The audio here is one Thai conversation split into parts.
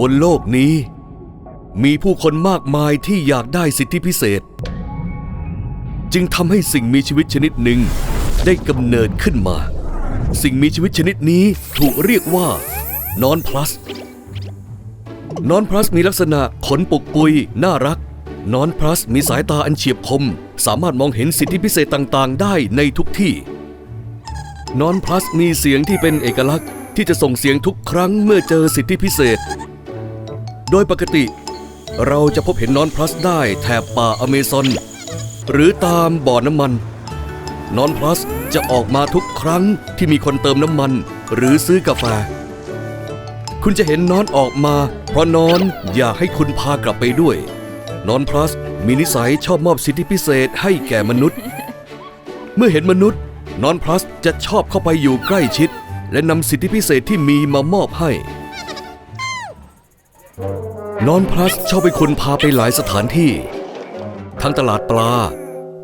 บนโลกนี้ มีผู้คนมากมายที่อยากได้สิทธิพิเศษ จึงทำให้สิ่งมีชีวิตชนิดหนึ่งได้กำเนิดขึ้นมา สิ่งมีชีวิตชนิดนี้ถูกเรียกว่านอนพลัสนอนพลัสมีลักษณะขนปุกปุย น่ารักนอนพลัสมีสายตาอันเฉียบคม สามารถมองเห็นสิทธิพิเศษต่างๆ ได้ในทุกที่นอนพลัสมีเสียงที่เป็นเอกลักษณ์ที่จะส่งเสียงทุกครั้งเมื่อเจอสิทธิพิเศษ โดยปกติ เราจะพบเห็นนอนพลัสได้แถบป่าอเมซอน หรือตามบ่อน้ำมัน นอนพลัสจะออกมาทุกครั้งที่มีคนเติมน้ำมัน หรือซื้อกาแฟ คุณจะเห็นนอนออกมา เพราะนอนอยากให้คุณพากลับไปด้วย นอนพลัสมีนิสัยชอบมอบสิทธิพิเศษให้แก่มนุษย์ เมื่อเห็นมนุษย์ นอนพลัสจะชอบเข้าไปอยู่ใกล้ชิด และนำสิทธิพิเศษที่มีมามอบให้ นอนพลัสชอบให้คุณพาไปหลายสถานที่ ทั้งตลาดปลา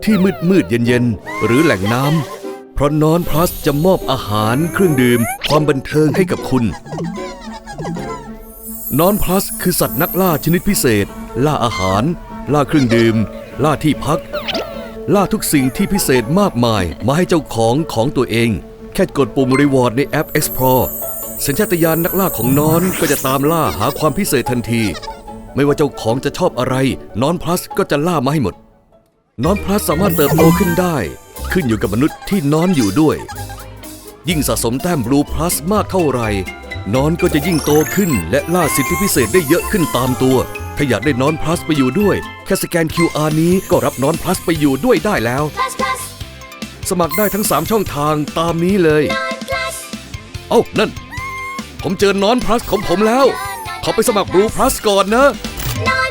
ที่มืดมืดเย็นเย็นหรือแหล่งน้ำเพราะนอนพลัสจะมอบอาหารเครื่องดื่ม ความบันเทิงให้กับคุณ นอนพลัสคือสัตว์นักล่าชนิดพิเศษ ล่าอาหาร ล่าเครื่องดื่ม ล่าที่พัก ล่าทุกสิ่งที่พิเศษมากมายมาให้เจ้าของของตัวเอง แค่กดปุ่มรีวอร์ดในแอป Explore สัญชาตญาณนักล่าของนอนก็จะตามล่าหาความพิเศษทันที ไม่ว่าเจ้าของจะชอบอะไร นอนพลัสก็จะล่ามาให้หมด นอนพลัสสามารถเติบโตขึ้นได้ ขึ้นอยู่กับมนุษย์ที่นอนอยู่ด้วย ยิ่งสะสมแต้มบลูพลัสมากเท่าไหร่นอนก็จะยิ่งโตขึ้น และล่าสิทธิพิเศษได้เยอะขึ้นตามตัว ถ้าอยากได้นอนพลัสไปอยู่ด้วย แค่สแกน QR นี้ก็รับนอนพลัสไปอยู่ด้วยได้แล้ว plus plus สมัครได้ทั้ง 3 ช่องทางตามนี้เลย non plus เอ้านั่น ผมเจอนอนพลัสของผมแล้ว ขอไปสมัครบลูพลัสก่อนนะนอน